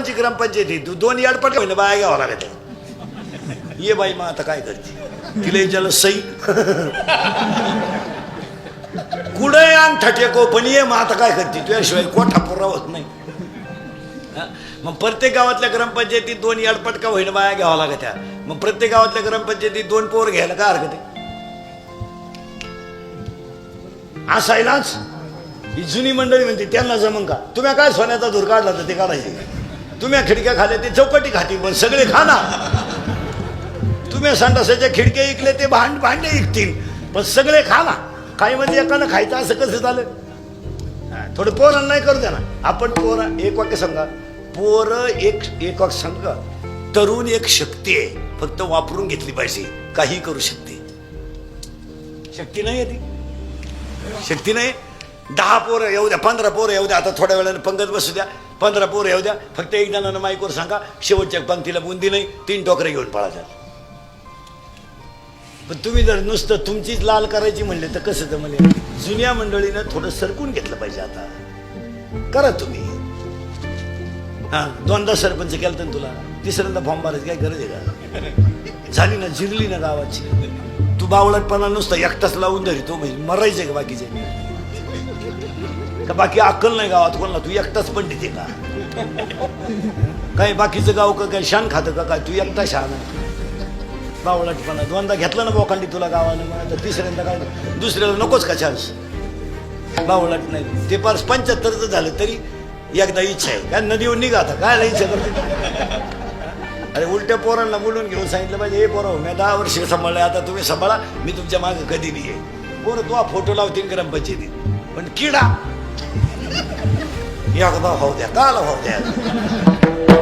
आपांची ग्रामपंचायती तू दोन याडपट होईना बाया घ्यावं लागत ये बाई मग आता काय करते? तिला विचारलं सई कुठे आण ठटेको पण ये मग आता काय करते? तुझ्याशिवाय कोठा पुरा होत नाही. मग प्रत्येक गावातल्या ग्रामपंचायतीत दोन याडपटका होईना बाया घ्यावं लागत त्या मग प्रत्येक गावातल्या ग्रामपंचायतीत दोन पोर घ्यायला का हरकत आहे? असायलाच. ही जुनी मंडळी म्हणते त्यांना जमन का? तुम्ही काय सोन्याचा धुर काढला तर ते काढायचे? तुम्ही खिडक्या खाल्या ते चौकटी खाती पण सगळे खा ना तुम्ही संडासाच्या खिडक्या इकले ते भांड भांडे इकतील पण सगळे खा ना काही म्हणजे एकानं खायचं असं कसं झालं? थोडं पोरांना नाही करू द्या ना. आपण पोर एक वाक्य सांगा. पोर एक एक वाक्य सांगा. तरुण एक शक्ती आहे फक्त वापरून घेतली पाहिजे. काही करू शकते. शक्ती नाही आहे ती. शक्ती नाही दहा पोरं येऊ द्या पंधरा पोरं येऊ द्या. आता थोड्या वेळाने पंगत बसू द्या. पंधरा पोरं येऊ द्या. फक्त एक जणांना माईकवर सांगा शेवटच्या पंक्तीला बुंदी नाही तीन टोकरे घेऊन पळायच्या पण तुम्ही जर नुसतं तुमचीच लाल करायची म्हणले तर कसं तर म्हणजे जुन्या मंडळीनं थोडं सरकून घेतलं पाहिजे आता. करा तुम्ही. हा दोनदा सरपंच केलं तर तुला. तिसऱ्यांदा फॉर्म भरायची काय गरज आहे का? झाली ना जिरली ना गावाची. तू बावळटपणा नुसता एकटाच लावून धरी तो म्हणजे मरायचे का बाकीचे? का बाकी अक्कल नाही गावात कोणाला? तू एकटाच पंडित आहे का? काय बाकीचं गाव का काय शान खातं का काय? तू एकटा शान आहे. बावळटपणा. दोनदा घेतला ना बोकांडी तुला गावानं मग तर तिसऱ्यांदा काय? दुसऱ्याला नकोच का चान्स बावळट नाही. ते पार पंच्याहत्तरचं झालं तरी एकदा इच्छा आहे. काय नदीवर निघा आता. काय इच्छा करते? अरे उलट्या पोरांना बोलून घेऊन सांगितलं पाहिजे हे पोरं मी दहा वर्ष सांभाळले आता तुम्ही सांभाळा. मी तुमच्या मागे कधी बी आहे पोरं तो फोटो लावतील ग्रामपंचायतीत पण किडा. एकदा भाऊ द्या काला भाऊ द्या.